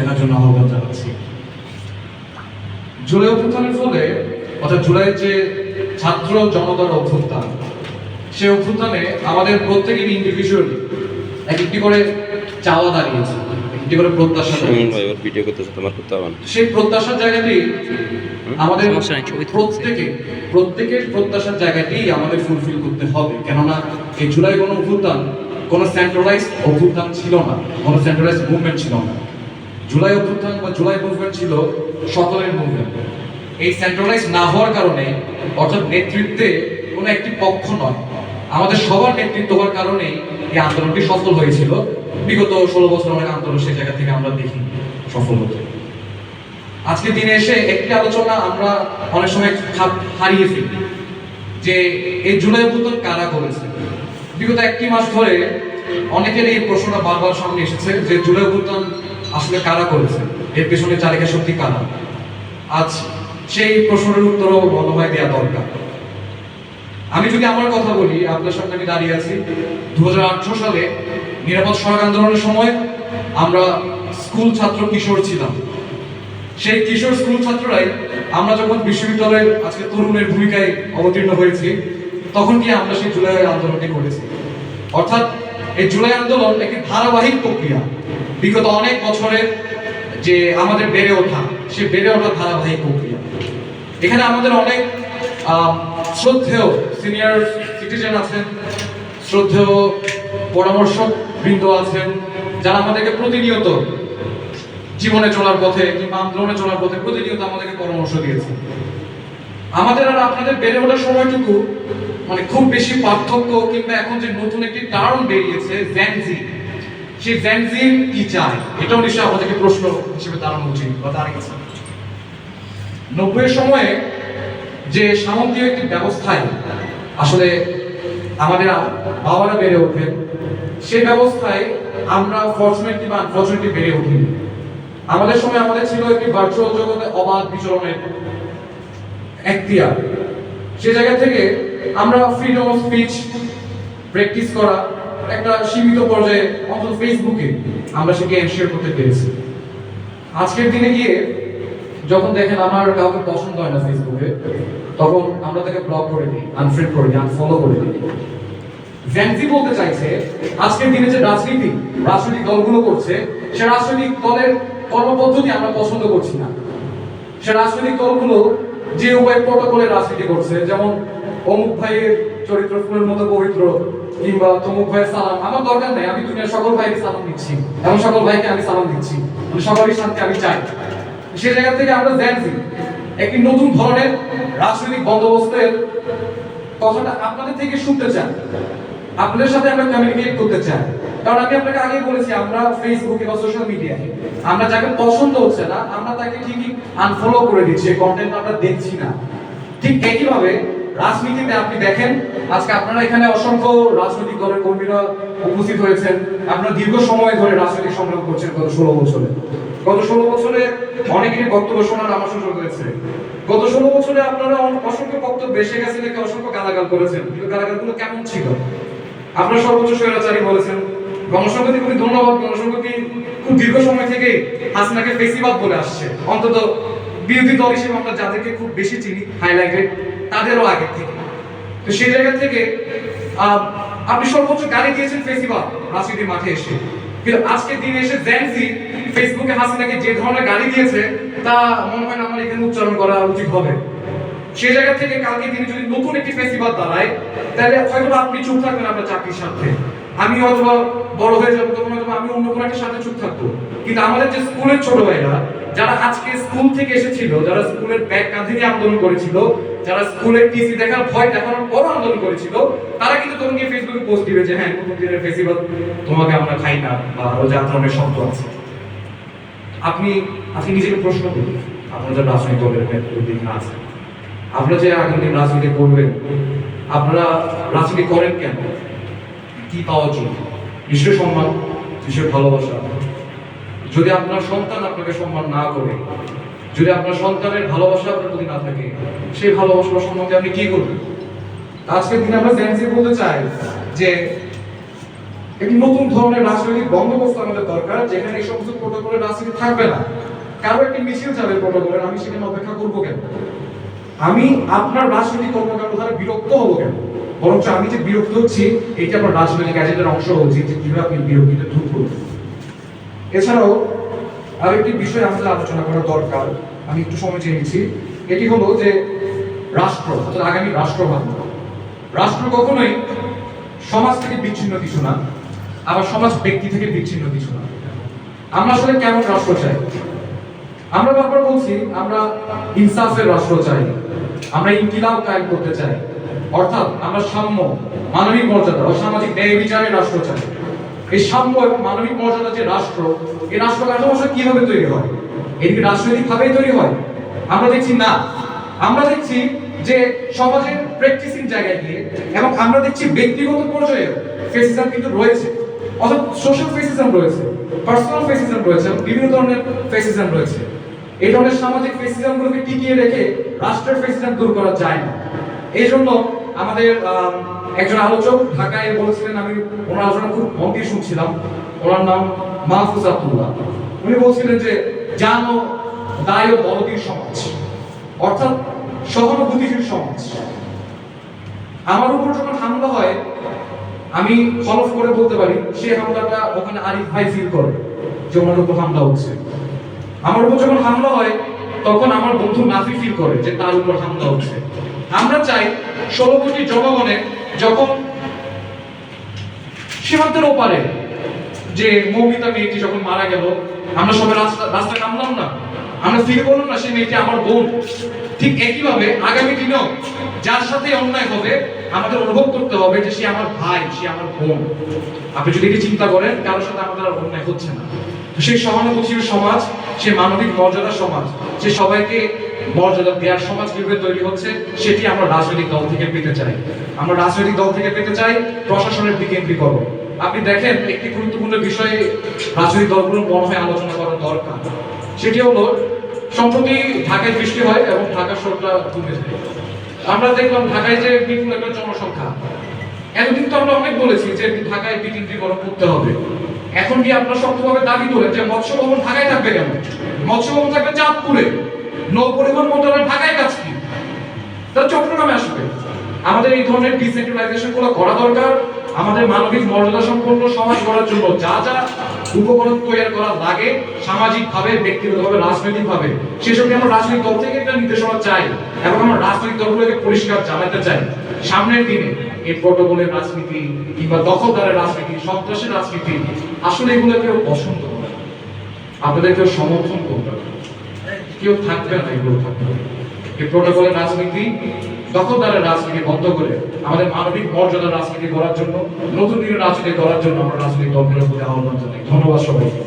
দেখার জন্য আহ্বান জানাচ্ছি। জুলাই অভ্যুত্থানের ফলে অর্থাৎ জুলাইয়ের যে ছাত্র জনতার অভ্যুত্থান সে অভ্যুত্থানে আমাদের প্রত্যেকেরই ইন্ডিভিজুয়ালি এক একটি করে চাওয়া দাঁড়িয়েছে একটি করে প্রত্যাশা ভিডিও করতেছে তোমার করতে হবে সেই প্রত্যাশার জায়গাটি আমাদের। প্রত্যেকে প্রত্যেকের প্রত্যাশার জায়গাটি আমাদের ফুলফিল করতে হবে। কেননা এই জুলাই কোনো অভ্যুত্থান কোনো সেন্ট্রালাইজ অভ্যুত্থান ছিল না কোনো সেন্ট্রালাইজ মুভমেন্ট ছিল না। জুলাই অভ্যুত্থান বা জুলাই মুভমেন্ট ছিল সকলের মুভমেন্ট এই সেন্ট্রালাইজ না হওয়ার কারণে, অর্থাৎ নেতৃত্বে কোনো একটি পক্ষ নয়, আমাদের সবার নেতৃত্ব হওয়ার কারণে এই আন্দোলনটি সফল হয়েছিল। বিগত ষোলো বছর অনেক আন্দোলন সেই জায়গা থেকে আমরা দেখি সফল হতে। আজকের দিনে এসে একটি আলোচনা আমরা অনেক সময় হারিয়ে ফেলি যে এই জুলাই অভ্যুত্থান কারা করেছে। বিগত একটি মাস ধরে অনেকের এই প্রশ্নটা বারবার সামনে এসেছে যে জুলাই অভ্যুত্থান আসলে কারা করেছে? এর পেছনে চালিকা শক্তি কারা? আজ সেই প্রশ্নের উত্তরও মনে হয় দেওয়া দরকার। আমি যদি আমার কথা বলি, আপনার সামনে আমি দাঁড়িয়ে আছি। দু সালে নিরাপদ সড়ক আন্দোলনের সময় আমরা স্কুল ছাত্র কিশোর ছিলাম। সেই কিশোর স্কুল ছাত্ররাই আমরা যখন বিশ্ববিদ্যালয়ের আজকে তরুণের ভূমিকায় অবতীর্ণ হয়েছি, তখন কি আমরা সেই জুলাই আন্দোলনটি করেছি। অর্থাৎ এই জুলাই আন্দোলন একটি ধারাবাহিক প্রক্রিয়া। বিগত অনেক বছরের যে আমাদের বেড়ে ওঠা, সে বেড়ে ওঠা ধারাবাহিক প্রক্রিয়া। এখানে আমাদের অনেক শ্রদ্ধেয় সিনিয়র সিটিজেন আছেন, শ্রদ্ধেয় পরামর্শক বৃন্দ আছেন, যারা আমাদেরকে প্রতিনিয়ত জীবনে চলার পথে কিংবা আন্দোলনে চলার পথে প্রতিনিয়ত আমাদেরকে পরামর্শ দিয়েছে আমাদের আর আপনাদের বেড়ে ওঠার সময়টুকু মানে খুব বেশি পার্থক্য কিংবা এখন যে নতুন একটি টার্ম বেরিয়েছে জ্যানজি সেই জ্যানজি কি চায় এটাও নিশ্চয়ই আমাদেরকে প্রশ্ন হিসেবে দাঁড়ানো উচিত বা দাঁড়িয়েছে নব্বইয়ের সময়ে যে সামন্তীয় একটি ব্যবস্থায় আসলে আমাদের বাবারা বেড়ে ওঠে সেই ব্যবস্থায় আমরা ফর্চুনেটলি বা আনফর্চুনেটলি বেড়ে উঠিনি আমাদের সময় আমাদের ছিল একটি ভার্চুয়াল জগতে অবাধ বিচরণের এখতিয়ার। সে জায়গা থেকে আমরা ফ্রিডম অফ স্পিচ প্র্যাকটিস করা একটা সীমিত পর্যায়ে, অন্তত ফেসবুকে আমরা এনশিওর করতে পেরেছি। আজকের দিনে গিয়ে যখন দেখেন আমার কাউকে পছন্দ হয় না ফেসবুকে তখন আমরা তাকে ব্লক করে দিই করে দিই আনফলো করে দিই। বলতে চাইছে, আজকের দিনে যে রাজনীতি, রাজনৈতিক দলগুলো করছে, সে রাজনৈতিক দলের কর্মপদ্ধতি আমরা পছন্দ করছি না। সে রাজনৈতিক দলগুলো যে উপায় প্রটোকলে রাজনীতি করছে, যেমন অমুক ভাইয়ের চরিত্র ফুলের মতো পবিত্র, কিংবা তমুক ভাইয়ের সালাম। আমার দরকার নেই, আমি দুনিয়ার সকল ভাইকে সালাম দিচ্ছি। এমন সকল ভাইকে আমি সালাম দিচ্ছি। মানে সকলের শান্তি আমি চাই। সে জায়গা থেকে আমরা জানছি একটি নতুন ধরনের রাজনৈতিক বন্দোবস্তের কথাটা আপনাদের থেকে শুনতে চান আপনাদের সাথে আমরা কমিউনিকেট করতে চাই। কারণ আমি আপনাকে আগে বলেছি, আমরা ফেসবুকে বা সোশ্যাল মিডিয়ায় আমরা যাকে পছন্দ হচ্ছে না, আমরা তাকে ঠিকই আনফলো করে দিচ্ছি। কন্টেন্ট আমরা দেখছি না। ঠিক একইভাবে রাজনীতিতে আপনি দেখেন, আজকে আপনারা এখানে অসংখ্য রাজনৈতিক দলের কর্মীরা উপস্থিত হয়েছেন। আপনারা দীর্ঘ সময় ধরে রাজনৈতিক সংগ্রাম করছেন গত ষোলো বছরে। গত ষোলো বছরে অনেকেরই বক্তব্য শোনার আমার সুযোগ হয়েছে। গত ষোলো বছরে আপনারা অসংখ্য বক্তব্য এসে গেছে দেখে অসংখ্য গালাগাল করেছেন, কিন্তু গালাগালগুলো কেমন ছিল? আপনারা সর্বোচ্চ স্বৈরাচারী বলেছেন। গণসংহতি খুবই ধন্যবাদ। গণসংহতি খুব দীর্ঘ সময় থেকে হাসনাকে ফেসিবাদ বলে আসছে। অন্তত বিরোধী দল হিসেবে আমরা যাদেরকে খুব বেশি চিনি হাইলাইটেড তাদেরও আগে থেকে। তো সেই জায়গা থেকে আপনি সর্বোচ্চ গালি দিয়েছেন ফেসিবাদ, রাজনীতির মাঠে এসে। কিন্তু আজকের দিনে এসে জেনসি ফেসবুকে হাসিনাকে যে ধরনের গালি দিয়েছে, তা মনে হয় না আমার এখানে উচ্চারণ করা উচিত হবে। সেই জায়গা থেকে কালকে তিনি যদি নতুন একটি ফেসিবাদ দাঁড়ায়, তাহলে হয়তো আপনি চুপ থাকবেন আপনার চাকরির সাথে আমি অথবা বড় হয়ে যাব, তখন হয়তো আমি অন্য কোনো সাথে চুপ থাকব। কিন্তু আমাদের যে স্কুলের ছোট ভাইরা, যারা আজকে স্কুল থেকে এসেছিল, যারা স্কুলের ব্যাগ কাঁধে নিয়ে আন্দোলন করেছিল যারা স্কুলের টিসি দেখার ভয় দেখানোর পর আন্দোলন করেছিল, তারা কিন্তু তখন ফেসবুকে পোস্ট দিবে যে হ্যাঁ নতুন দিনের ফেসিবাদ তোমাকে আমরা খাই না, বা আরও যা ধরনের শব্দ আছে। আপনি আপনি নিজেকে প্রশ্ন করুন, আপনার যে রাজনৈতিক দলের নেতৃত্বে আছে আপনারা যে আগামী দিন রাজনীতি করবেন, আপনারা রাজনীতি করেন কেন? কি পাওয়ার জন্য? নিশ্চয় সম্মান নিশ্চয় ভালোবাসা। যদি আপনার সন্তান আপনাকে সম্মান না করে যদি আপনার সন্তানের ভালোবাসা আপনার প্রতি না থাকে, সেই ভালোবাসা সম্বন্ধে আপনি কি করবেন? আজকের দিনে আমরা জেন্সি বলতে চাই যে একটি নতুন ধরনের রাজনৈতিক বন্দোবস্ত আমাদের দরকার, যেখানে এই সমস্ত প্রোটোকলের রাজনীতি থাকবে না। কারও একটি মিছিল যাবে প্রোটোকলের আমি সেখানে অপেক্ষা করব কেন? আমি আপনার রাজনৈতিক কর্মকাণ্ড দ্বারা বিরক্ত হব কেন? বরঞ্চ আমি যে বিরক্ত হচ্ছি, এটা আমার রাজনৈতিক এজেন্ডার অংশ উচিত যে কীভাবে আপনি বিরক্তিতে দূর করবেন। এছাড়াও আরেকটি বিষয় আমাদের আলোচনা করা দরকার। আমি একটু সময় চেয়ে নিচ্ছি। এটি হলো যে রাষ্ট্র, অর্থাৎ আগামী রাষ্ট্রভাব রাষ্ট্র কখনোই সমাজ থেকে বিচ্ছিন্ন কিছু না, আবার সমাজ ব্যক্তি থেকে বিচ্ছিন্ন কিছু না। আমরা আসলে কেমন রাষ্ট্র চাই? আমরা বারবার বলছি, আমরা ইনসাফের রাষ্ট্র চাই। আমরা ইনকিলাব কায়েম করতে চাই। অর্থাৎ আমরা সাম্য, মানবিক মর্যাদা ও সামাজিক ন্যায় বিচারের রাষ্ট্র চাই। এই সাম্য এবং মানবিক মর্যাদা যে রাষ্ট্র, এই রাষ্ট্র কাঠামো কীভাবে তৈরি হয়? এটি রাজনৈতিক ভাবেই তৈরি হয়? আমরা দেখছি না। আমরা দেখছি যে সমাজের প্র্যাকটিসিং জায়গায় গিয়ে এবং আমরা দেখছি ব্যক্তিগত পর্যায়ে ফেসিজম কিন্তু রয়েছে। অর্থাৎ সোশ্যাল ফেসিজম রয়েছে পার্সোনাল ফেসিজম রয়েছে বিভিন্ন ধরনের ফেসিজম রয়েছে। এই ধরনের সামাজিক ফেসিজমগুলোকে টিকিয়ে রেখে রাষ্ট্রের ফেসিজম দূর করা যায় না। এই জন্য আমাদের একজন আলোচক ঢাকায় বলেছিলেন, আমি ওনার আলোচনা খুব মন দিয়ে শুনছিলাম। ওনার নাম মাহফুজ আব্দুল্লাহ। উনি বলছিলেন যে, জানো দায় ও দলদীর সমাজ, অর্থাৎ সহানুভূতিশীল সমাজ। আমার উপর যখন হামলা হয়, আমি হলফ করে বলতে পারি, সে হামলাটা ওখানে আরিফ ভাই ফিল করে, যে ওনার উপর হামলা হচ্ছে। আমার উপর যখন হামলা হয়, তখন আমার বন্ধু নাফি ফিল করে যে তার উপর হামলা হচ্ছে। আমরা চাই ষোলো কোটি জনগণে যখন সীমান্তের ওপারে যে মৌমিতা মেয়েটি যখন মারা গেল, আমরা সবাই রাস্তা রাস্তায় নামলাম না। আমরা ফিরে বললাম না, সেই মেয়েটি আমার বোন। ঠিক একইভাবে আগামী দিনেও যার সাথে অন্যায় হবে, আমাদের অনুভব করতে হবে যে সে আমার ভাই, সে আমার বোন। আপনি যদি চিন্তা করেন, কারোর সাথে আমাদের অন্যায় হচ্ছে না। সেই সহানুভূতির সমাজ সে মানবিক মর্যাদা সমাজ সে সবাইকে মর্যাদা দেওয়ার সমাজ কীভাবে তৈরি হচ্ছে, সেটি আমরা রাজনৈতিক দল থেকে পেতে চাই। আমরা রাজনৈতিক দল থেকে পেতে চাই, প্রশাসনের বিকেন্দ্রীকরণ আপনি দেখেন, একটি গুরুত্বপূর্ণ বিষয়ে রাজনৈতিক দলগুলোর মনে হয় আলোচনা করা দরকার। সেটি হলো, সম্প্রতি ঢাকায় বৃষ্টি হয় এবং ঢাকা শহরটা ডুবে যায়। আমরা দেখলাম, ঢাকায় যে বিপুল একটা জনসংখ্যা। এতদিন তো আমরা অনেক বলেছি যে ঢাকায় বিকেন্দ্রীকরণ করতে হবে। এখন কি আপনারা শক্তভাবে দাবি তোলেন যে মৎস্য ভবন ঢাকায় থাকবে কেন? মৎস্য ভবন থাকবে চাঁদপুরে। নৌ পরিবহন মন্ত্রণালয় ঢাকায় কাজ কি? তারা চট্টগ্রামে আসবে। আমাদের এই ধরনের ডিসেন্ট্রালাইজেশনগুলো করা দরকার। আমাদের মানবিক মর্যাদা সম্পন্ন সমাজ গড়ার জন্য যা যা উপকরণ তৈরি করা লাগে সামাজিক ভাবে ব্যক্তিগতভাবে রাজনৈতিক ভাবে সেসব সেসবকে আমরা রাজনৈতিক দল থেকে একটা নির্দেশনা চাই এবং আমরা রাজনৈতিক দলগুলোকে পরিষ্কার জানাতে চাই। সামনের দিনে এই প্রোটোকলের রাজনীতি কিংবা দখলদারের রাজনীতি সন্ত্রাসের রাজনীতি, আসলে এগুলো কেউ পছন্দ করে আপনাদের কেউ সমর্থন করবে কেউ থাকবে না এগুলো থাকবে। এই প্রোটোকলের রাজনীতি, দখলদারের রাজনীতি বন্ধ করে আমাদের মানবিক মর্যাদার রাজনীতি করার জন্য, নতুন দিনের রাজনীতি করার জন্য আমরা রাজনৈতিক দলগুলোর প্রতি আহ্বান জানাই। ধন্যবাদ সবাইকে।